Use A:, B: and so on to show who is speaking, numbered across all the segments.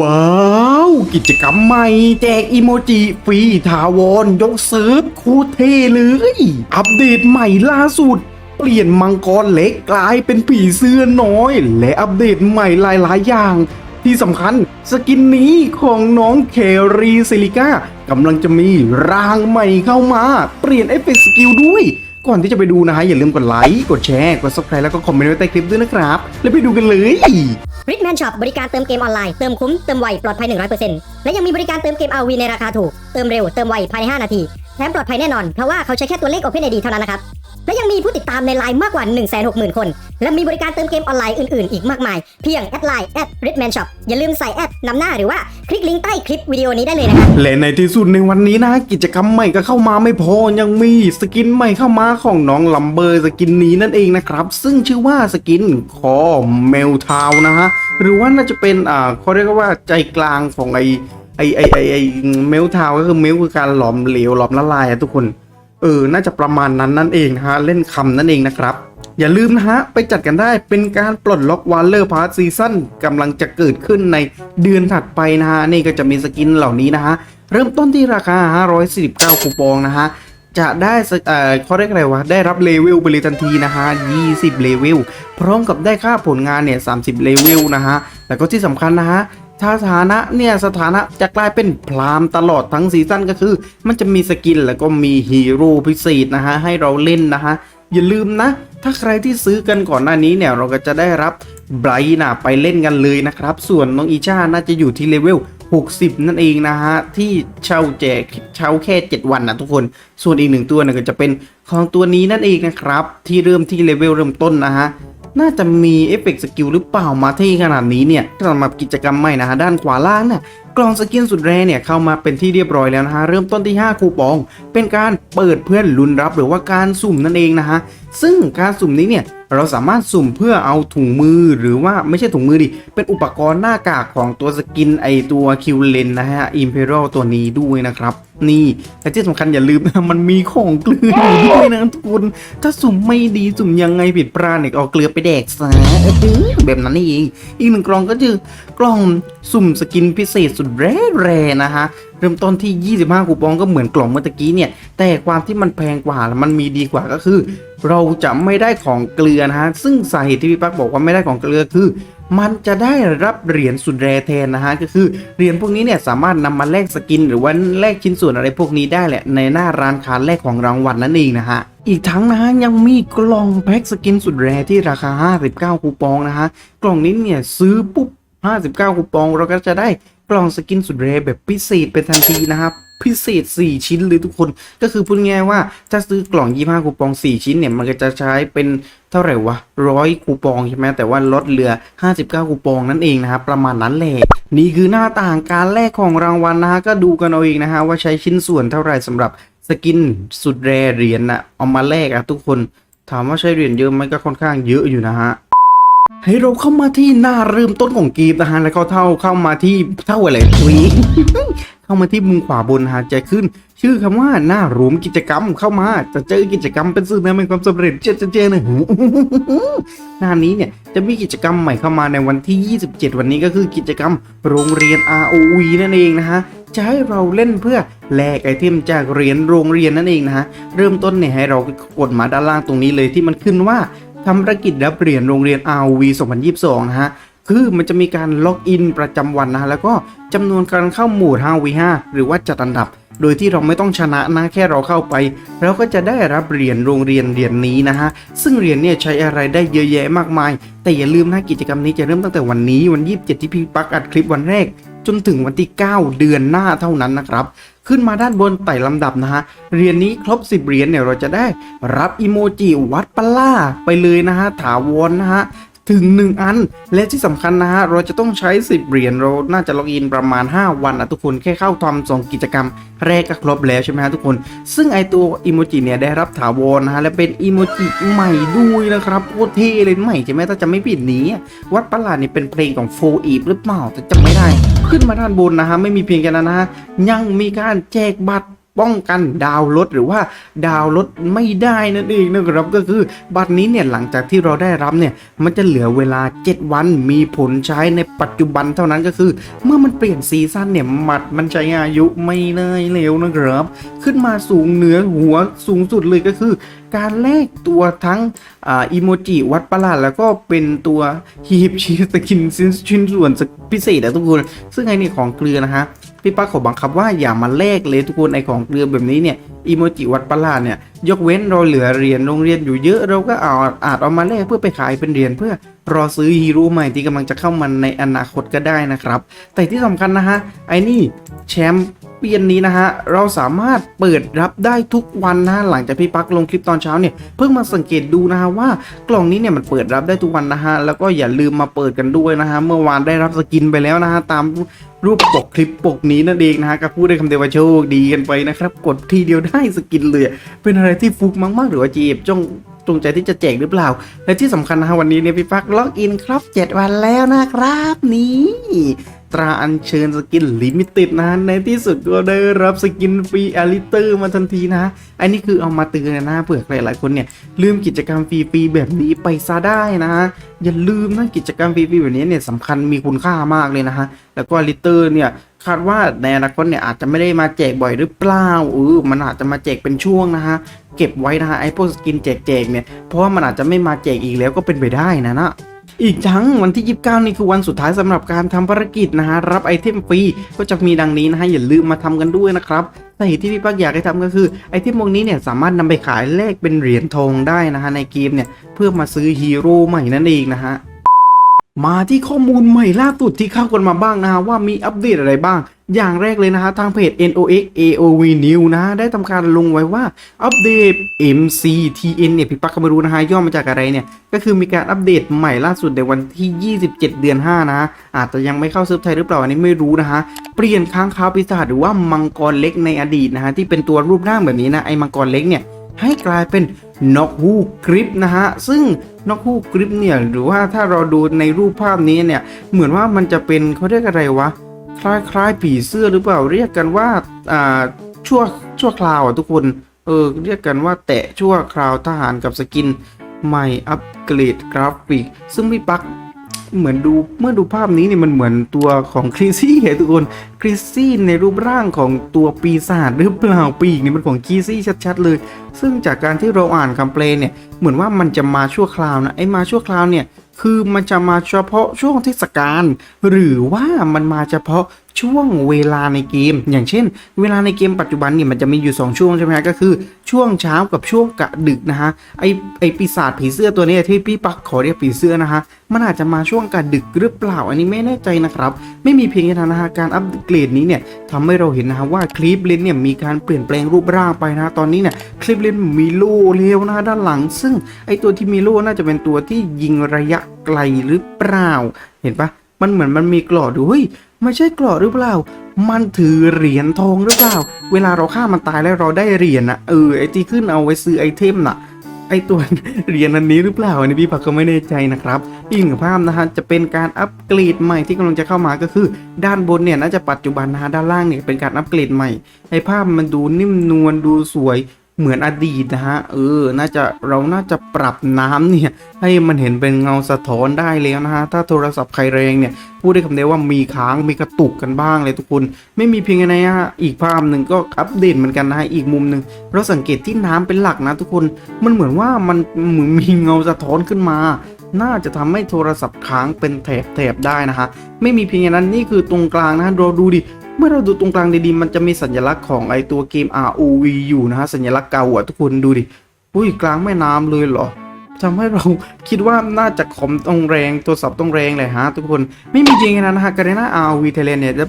A: ว้าว กิจกรรมใหม่ แจกอีโมจิฟรีถาวรยกเซิร์ฟคตรเทเลย อัปเดตใหม่ล่าสุด เปลี่ยนมังกรเล็กกลายเป็นผีเสื้อน้อย และอัปเดตใหม่หลาย ๆ อย่าง ที่สำคัญสกินนี้ของน้องเครีซิลิก้ากำลังจะมีร่างใหม่เข้ามา เปลี่ยนเอฟเฟกต์สกิลด้วย ก่อนที่จะไปดูนะฮะอย่าลืมกดไลค์กดแชร์กด subscribe แล้วก็คอมเมนต์ไว้ใต้คลิปด้วยนะครับ แล้วไปดูกันเลย
B: ริทแมนช็อปบริการเติมเกมออนไลน์ เติมคุ้ม เติมไว ปลอดภัย 100%และยังมีบริการเติมเกม RV ในราคาถูก เติมเร็ว เติมไว ภายใน 5 นาที แถมปลอดภัยแน่นอน เพราะว่าเขาใช้แค่ตัวเลข OpenID เท่านั้นนะครับ และยังมีผู้ติดตามในไลน์มากกว่า 160,000 คน และมีบริการเติมเกมออนไลน์อื่นๆ อีกมากมาย เพียงแอดไลน์แอดริทแมนช็อปอย่าลืมใส่แอดนำหน้าหรือว่าคลิกลิงก์ใต้คลิปวิดีโอนี้ได้เลยนะครับ
A: และในที่สุดในวันนี้นะ กิจกรรมใหม่ก็เข้ามาไม่พอยังมีสกินใหม่เข้ามาของน้องลัมเบอร์สกินนี้นั่นเองนะครับ ซึ่งชื่อว่าสกินคอเมลทาวนะฮะหรือว่าน่าจะเป็นอ่าเขาเรียกว่าใจกลางของไอไอไอไอไอเมลทาวก็คือเมลคือการหลอมเหลวหลอมละลายอะทุกคน เออ น่าจะประมาณนั้นนั่นเองนะฮะ เล่นคำนั่นเองนะครับ อย่าลืมนะฮะ ไปจัดกันได้เป็นการปลดล็อกว a ลเลอร์พาร์ทซีซั่นกำลังจะเกิดขึ้นในเดือนถัดไปนะฮะ นี่ก็จะมีสกินเหล่านี้นะฮะ เริ่มต้นที่ราคา 549 คูปองนะฮะจะได้เอ่อเขาเรียกอะไรวะ ได้รับเลเวลไปเลยทันทีนะฮะ 20 เลเวล พร้อมกับได้ค่าผลงานเนี่ย 30 เลเวลนะฮะ แล้วก็ที่สำคัญนะฮะ ถ้าสถานะเนี่ยสถานะจะกลายเป็นพรามตลอดทั้งซีซั่นก็คือ มันจะมีสกินแล้วก็มีฮีโร่พิเศษนะฮะให้เราเล่นนะฮะอย่าลืมนะ ถ้าใครที่ซื้อกันก่อนหน้านี้เนี่ยเราก็จะได้รับไบรท์นะไปเล่นกันเลยนะครับ ส่วนน้องอีชาน่าจะอยู่ที่เลเวล60 นั่นเองนะฮะ ที่เช่าแจกเช่าแค่ 7 วันนะทุกคน ส่วนอีกหนึ่งตัวเนี่ยก็จะเป็นของตัวนี้นั่นเองนะครับ ที่เริ่มที่เลเวลเริ่มต้นนะฮะ น่าจะมีเอฟเฟกต์สกิลหรือเปล่ามาที่ขนาดนี้เนี่ยสำหรับกิจกรรมใหม่นะฮะด้านขวาล่างเนี่ยกล่องสกินสุดแรเนี่ยเข้ามาเป็นที่เรียบร้อยแล้วนะฮะเริ่มต้นที่ 5 คูปอง เป็นการเปิดเพื่อนลุ้นรับหรือว่าการสุ่มนั่นเองนะฮะซึ่งการสุ่มนี้เนี่ยเราสามารถสุ่มเพื่อเอาถุงมือหรือว่าไม่ใช่ถุงมือดิ เป็นอุปกรณ์หน้ากากของตัวสกินไอตัวคิวเลนนะฮะอิมเพ r ร l ตัวนี้ด้วยนะครับนี่และที่สำคัญอย่าลืมนะมันมีของเกลืออยู่ด้วยนะทุกคนถ้าสุ่มไม่ดีสุ่มยังไงผิดพลาดเนี่ยเอาเกลือไปแดกซะแบบนั้นนี่เองอีกหนึ่งกล่องก็คือกล่องสุ่มสกินพิเศษสุดแร่แรนะฮะเริ่มต้นที่ 25 คูปองก็เหมือนกล่องเมื่อตะกี้เนี่ย แต่ความที่มันแพงกว่าและมันมีดีกว่าก็คือ เราจะไม่ได้ของเกลือนะฮะซึ่งสาเหตุที่พี่ปักบอกว่าไม่ได้ของเกลือคือ มันจะได้รับเหรียญสุดแรแทนนะฮะก็คือเหรียญพวกนี้เนี่ยสามารถนำมาแลกสกิน หรือว่าแลกชิ้นส่วนอะไรพวกนี้ได้แหละในหน้าร้านค้าแลกของรางวัลนั่นเองนะฮะอีกทั้งนะฮะยังมีกล่องแพ็กสกินสุดแรที่ราคา 59 คูปองนะฮะกล่องนี้เนี่ยซื้อปุ๊บ 59 คูปองเราก็จะได้กล่องสกินสุดแรแบบพิเศษเป็นทันทีนะครับ พิเศษ 4 ชิ้นเลยทุกคน ก็คือพูดง่ายว่าถ้าซื้อกล่อง 25 คูปอง 4 ชิ้นเนี่ย มันก็จะใช้เป็นเท่าไหร่วะร้อยคูปองใช่ไหมแต่ว่าลดเหลือ 59 คูปองนั่นเองนะครับ ประมาณนั้นแหละนี่คือหน้าต่างการแลกของรางวัลนะฮะก็ดูกันเอาเองนะฮะว่าใช้ชิ้นส่วนเท่าไหร่สำหรับสกินสุดแรเหรียญนะเอามาแลกอะทุกคนถามว่าใช้เหรียญเยอะไหมก็ค่อนข้างเยอะอยู่นะฮะให้เราเข้ามาที่หน้าเริ่มต้นของเกมนะฮะแล้วก็เท่าเข้ามาที่เท่าอะไรทุย เข้ามาที่มุมขวาบนนะฮะจะขึ้น ชื่อคำว่าหน้ารวมกิจกรรมเข้ามาจะเจอกิจกรรมเป็นสื่อนำเป็นความสำเร็จเจอเจอเจอนะหน้านี้เนี่ยจะมีกิจกรรมใหม่เข้ามาในวันที่ 27 วันนี้ก็คือกิจกรรมโรงเรียน ROV นั่นเองนะฮะจะให้เราเล่นเพื่อแลกไอเทมจากเหรียญโรงเรียนนั่นเองนะฮะเริ่มต้นเนี่ยให้เรากดมาด้านล่างตรงนี้เลยที่มันขึ้นว่าทำภารกิจรับเหรียญโรงเรียน RV 2022 นะฮะ คือมันจะมีการล็อกอินประจำวันนะแล้วก็จำนวนการเข้าหมู่ 5v5 หรือว่าจัดอันดับ โดยที่เราไม่ต้องชนะนะแค่เราเข้าไป เราก็จะได้รับเหรียญโรงเรียนเหรียญนี้นะฮะ ซึ่งเหรียญเนี่ยใช้อะไรได้เยอะแยะมากมาย แต่อย่าลืมนะกิจกรรมนี้จะเริ่มตั้งแต่วันนี้วัน 27 ที่พี่ปักอัดคลิปวันแรก จนถึงวันที่ 9 เดือนหน้าเท่านั้นนะครับขึ้นมาด้านบนไต่ลำดับนะฮะ เหรียญนี้ครบ 10 เหรียญเนี่ยเราจะได้รับอีโมจิวัดปล่าไปเลยนะฮะ ถาวรนะฮะ ถึง 1 อัน และที่สำคัญนะฮะ เราจะต้องใช้ 10 เหรียญเราน่าจะล็อกอินประมาณ 5 วันนะทุกคนแค่เข้าทำสองกิจกรรมแรกก็ครบแล้วใช่ไหมฮะทุกคน ซึ่งไอตัวอีโมจิเนี่ยได้รับถาวรนะฮะ และเป็นอีโมจิใหม่ด้วยนะครับโคตรเท่เลยใหม่ใช่ไหมถ้าจะไม่ผิดนี้ วัดประหลาดนี่เป็นเพลงของโฟอีฟหรือเปล่าแต่จำไม่ได้ ขึ้นมาด้านบนนะฮะไม่มีเพียงแค่นั้นนะฮะยังมีการแจกบัตร ป้องกันดาวน์รถหรือว่าดาวน์รถไม่ได้นั่นเองนะครับก็คือบัตรนี้เนี่ยหลังจากที่เราได้รับเนี่ยมันจะเหลือเวลา 7 วันมีผลใช้ในปัจจุบันเท่านั้นก็คือ เมื่อมันเปลี่ยนซีซั่นเนี่ยบัตรมันใช้อายุไม่ได้เร็วนะครับ ขึ้นมาสูงเหนือหัวสูงสุดเลยก็คือ การแลกตัวทั้งอ่าอีโมจิวัดประหลาดแล้วก็เป็นตัวฮีบชีสกินชิ้นส่วนพิเศษอะทุกคนซึ่งไอ้นี่ยของเกลือนะฮะ พี่ป้าขอบังคับว่าอย่ามาแลกเลยทุกคนไอของเกลือแบบนี้เนี่ยอีโมจิวัดประหลาดเนี่ยยกเว้นเราเหลือเหรียญโรงเรียนอยู่เยอะเราก็เอาอาจเอามาแลกเพื่อไปขายเป็นเหรียญเพื่อรอซื้อฮีโร่ใหม่ที่กำลังจะเข้ามาในอนาคตก็ได้นะครับ แต่ที่สำคัญนะฮะไอ้นี่แชมป์ ปียนนี้นะฮะเราสามารถเปิดรับได้ทุกวันนะฮะหลังจากพี่ปักลงคลิปตอนเช้าเนี่ยเพิ่งมาสังเกตดูนะฮะว่ากล่องนี้เนี่ยมันเปิดรับได้ทุกวันนะฮะแล้วก็อย่าลืมมาเปิดกันด้วยนะฮะเมื่อวานได้รับสกินไปแล้วนะฮะตามรูปปกคลิปปกนี้นั่นเองนะฮะก็พูดได้คำเดียวว่าโชคดีกันไปนะครับ กดทีเดียวได้สกินเลย เป็นอะไรที่ฟุกมากๆ หรือว่าจีบจ้องจงใจที่จะแจกหรือเปล่า และที่สำคัญนะฮะวันนี้เนี่ยพี่ฟักล็อกอินครับ 7 วันแล้วนะครับ นี่ ตราอัญเชิญสกินลิมิเต็ดนะในที่สุดก็ได้รับสกินฟรีอลิเตอร์มาทันทีนะ อันนี้คือเอามาเตือนนะเผื่อใครหลายคนเนี่ย ลืมกิจกรรมฟรีๆแบบนี้ไปซะได้นะฮะอย่าลืมนะกิจกรรมฟรีๆแบบนี้เนี่ยสำคัญมีคุณค่ามากเลยนะฮะ แล้วก็อลิเตอร์เนี่ยคาดว่าในอนาคตเนี่ยอาจจะไม่ได้มาแจกบ่อยหรือเปล่าเออมันอาจจะมาแจกเป็นช่วงนะฮะ เก็บไว้นะฮะไอ้พวกสกินแจกๆเนี่ยเพราะว่ามันอาจจะไม่มาแจกอีกแล้วก็เป็นไปได้นะนะ อีกทั้งวันที่ 29 นี่คือวันสุดท้ายสำหรับการทำภารกิจนะฮะรับไอเทมฟรีก็จะมีดังนี้นะฮะอย่าลืมมาทำกันด้วยนะครับสาเหตุที่พี่ปักอยากให้ทำก็คือไอเทมพวกนี้เนี่ยสามารถนำไปขายแลกเป็นเหรียญทองได้นะฮะในเกมเนี่ยเพื่อมาซื้อฮีโร่ใหม่นั่นเองนะฮะ มาที่ข้อมูลใหม่ล่าสุดที่เข้ากันมาบ้างนะฮะว่ามีอัปเดตอะไรบ้าง อย่างแรกเลยนะฮะทางเพจ NOX AOV New นะะได้ทำการลงไว้ว่าอัปเดต MCTN เนี่ยพี่ปักก็ไม่รู้นะฮะย่อมาจากอะไรเนี่ย ก็คือมีการอัปเดตใหม่ล่าสุดในวันที่ 27 เดือน 5นะะอาจจะยังไม่เข้าเซิร์ฟไทยหรือเปล่าอันนี้ไม่รู้นะฮะเปลี่ยนค้างคาวปีศาจหรือว่ามังกรเล็กในอดีตนะฮะที่เป็นตัวรูปร่างแบบนี้นะไอ้มังกรเล็กเนี่ย ให้กลายเป็นนกฮูกกริปนะฮะ ซึ่งนกฮูกกริปเนี่ยหรือว่าถ้าเราดูในรูปภาพนี้เนี่ย เหมือนว่ามันจะเป็นเขาเรียกอะไรวะ คล้ายๆผีเสื้อหรือเปล่าเรียกกันว่าอ่าชั่วชั่วคราวอะทุกคนเออเรียกกันว่าแตะชั่วคราวทหารกับสกินใหม่อัปเกรดกราฟิก ซึ่งพี่ปัก เหมือนดูเมื่อดูภาพนี้เนี่ยมันเหมือนตัวของคริสซี่เหทุกคนคริสซี่ในรูปร่างของตัวปีศาจหรือเปล่าปีกนี่มันของคริสซี่ชัดๆเลย ซึ่งจากการที่เราอ่านคำเปลนเนี่ยเหมือนว่ามันจะมาชั่วคราวนะไอ้มาชั่วคราวเนี่ยคือมันจะมาเฉพาะช่วงเทศกาลหรือว่ามันมาเฉพาะ ช่วงเวลาในเกม อย่างเช่น เวลาในเกมปัจจุบันเนี่ยมันจะมีอยู่ 2 ช่วงใช่ไหมก็คือช่วงเช้ากับช่วงกะดึกนะฮะไอไอปีศาจผีเสื้อตัวนี้ที่พี่ปักขอเรียกผีเสื้อนะฮะมันอาจจะมาช่วงกะดึกหรือเปล่าอันนี้ไม่แน่ใจนะครับ ไม่มีเพียงแค่นั้นนะฮะการอัปเกรดนี้เนี่ยทำให้เราเห็นนะฮะว่าคลิปเลนเนี่ยมีการเปลี่ยนแปลงรูปร่างไปนะตอนนี้เนี่ยคลิปเลนมีโล่เลี้ยวนะฮะด้านหลัง ซึ่งไอตัวที่มีโล่น่าจะเป็นตัวที่ยิงระยะไกลหรือเปล่า เห็นปะมันเหมือนมันมีกรอดูเฮ้ย ไม่ใช่กรอหรือเปล่า มันถือเหรียญทองหรือเปล่า เวลาเราฆ่ามันตายแล้วเราได้เหรียญนะเออไอที่ขึ้นเอาไว้ซื้อไอเทมน่ะไอตัวเหรียญอันนี้หรือเปล่าอันนี้พี่ปักก็ไม่แน่ใจนะครับอีกหนึ่งภาพนะฮะจะเป็นการอัปเกรดใหม่ที่กำลังจะเข้ามาก็คือ ด้านบนเนี่ยน่าจะปัจจุบันนะฮะด้านล่างเนี่ยเป็นการอัปเกรดใหม่ไอภาพมันดูนิ่มนวลดูสวย เหมือนอดีตนะฮะ เออ น่าจะเราน่าจะปรับน้ำเนี่ย ให้มันเห็นเป็นเงาสะท้อนได้แล้วนะฮะ ถ้าโทรศัพท์ใครแรงเนี่ย พูดได้คำเดียวว่ามีค้างมีกระตุกกันบ้างเลยทุกคน ไม่มีเพียงแค่นั้นนะฮะ อีกภาพหนึ่งก็อัปเดตเหมือนกันนะฮะ อีกมุมหนึ่งเราสังเกตที่น้ำเป็นหลักนะทุกคน มันเหมือนว่ามันเหมือนมีเงาสะท้อนขึ้นมาน่าจะทำให้โทรศัพท์ค้างเป็นแถบๆได้นะฮะ ไม่มีเพียงแค่นั้นนี่คือตรงกลางนะฮะเราดูดิ เมื่อเราดูตรงกลางดีๆมันจะมีสัญลักษณ์ของไอตัวเกม ROV อยู่นะฮะสัญลักษณ์เก่าอะทุกคนดูดิอุ้ยกลางแม่น้ำเลยเหรอ ทำให้เราคิดว่าน่าจะคอมต้องแรงตัวสับต้องแรงเลยฮะทุกคนไม่มีจริงนะนะฮะการ์เนา ROV Thailand เนี่ยได้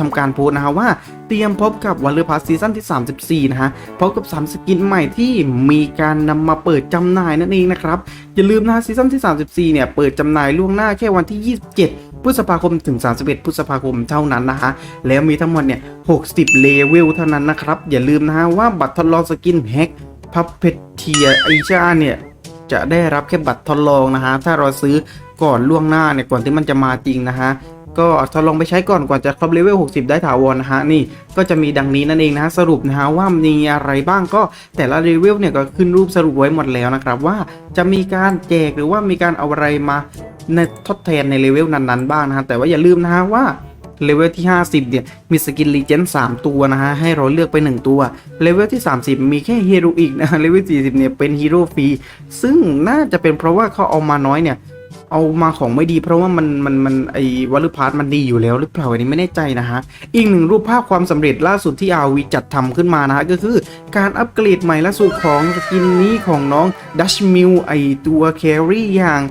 A: ทำการโพสนะฮะว่าเตรียมพบกับวันเลือพาซีซั่นที่ 34 นะฮะพบกับ 3 สกินใหม่ที่มีการนำมาเปิดจำหน่ายนั่นเองนะครับ อย่าลืมนะฮะซีซั่นที่ 34 เนี่ย เปิดจำหน่ายล่วงหน้าแค่วันที่ 27 พฤษภาคมถึง 31 พฤษภาคมเท่านั้นนะฮะแล้วมีทั้งหมดเนี่ย 60 เลเวลเท่านั้นนะครับ อย่าลืมนะฮะว่าบัตรทดลองสกินแฮกพับเพเทียไอชาเนี่ย จะได้รับแค่บัตรทดลองนะฮะถ้าเราซื้อก่อนล่วงหน้าเนี่ยก่อนที่มันจะมาจริงนะฮะก็ทดลองไปใช้ก่อนก่อนจะครบเลเวล 60 ได้ถาวรนะฮะนี่ก็จะมีดังนี้นั่นเองนะฮะสรุปนะฮะว่ามีอะไรบ้างก็แต่ละเลเวลเนี่ยก็ขึ้นรูปสรุปไว้หมดแล้วนะครับว่าจะมีการแจกหรือว่ามีการเอาอะไรมาในทดแทนในเลเวลนั้นๆบ้างนะฮะแต่ว่าอย่าลืมนะฮะว่า เลเวลที่ 50 เนี่ย มีสกินรีเจน3ตัวนะฮะ ให้เราเลือกไป 1 ตัว เลเวลที่ 30 มีแค่ฮีโร่อีกนะเลเวล40 เนี่ย เป็นฮีโร่ฟรี ซึ่งน่าจะเป็นเพราะว่าเขาเอามาน้อยเนี่ย เอามาของไม่ดี เพราะว่ามันมันมันไอวัลลุพาร์ตมันดีอยู่แล้วหรือเปล่าอันนี้ไม่แน่ใจนะฮะ อีกหนึ่งรูปภาพความสำเร็จล่าสุดที่อาวีจัดทำขึ้นมานะฮะ ก็คือการอัปเกรดใหม่ล่าสุดของสกินนี้ของน้องดัชมิลไอตัวแครี่อย่าง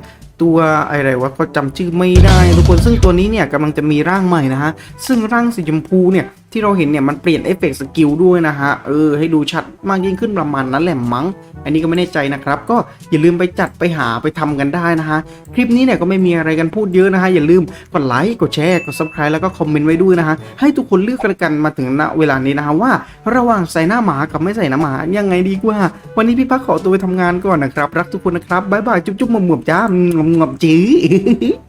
A: ตัวอะไรวะก็จำชื่อไม่ได้ทุกคนซึ่งตัวนี้เนี่ยกำลังจะมีร่างใหม่นะฮะซึ่งร่างสีชมพูเนี่ยที่เราเห็นเนี่ยมันเปลี่ยนเอฟเฟกต์สกิลด้วยนะฮะ เออให้ดูชัดมากยิ่งขึ้นประมาณนั้นแหละมั้ง อันนี้ก็ไม่แน่ใจนะครับ ก็อย่าลืมไปจัดไปหาไปทำกันได้นะฮะ คลิปนี้เนี่ยก็ไม่มีอะไรกันพูดเยอะนะฮะ อย่าลืมกดไลค์กดแชร์กด subscribe แล้วก็คอมเมนต์ไว้ด้วยนะฮะ ให้ทุกคนเลือกกันมาถึงณเวลานี้นะฮะว่า ระหว่างใส่หน้าหมากับไม่ใส่หน้าหมายังไงดีกว่า วันนี้พี่พักขอตัวไปทำงานก่อนนะครับ รักทุกคนนะครับบ๊ายบายจุ๊บๆหมวบๆจ้างวบๆจื้อ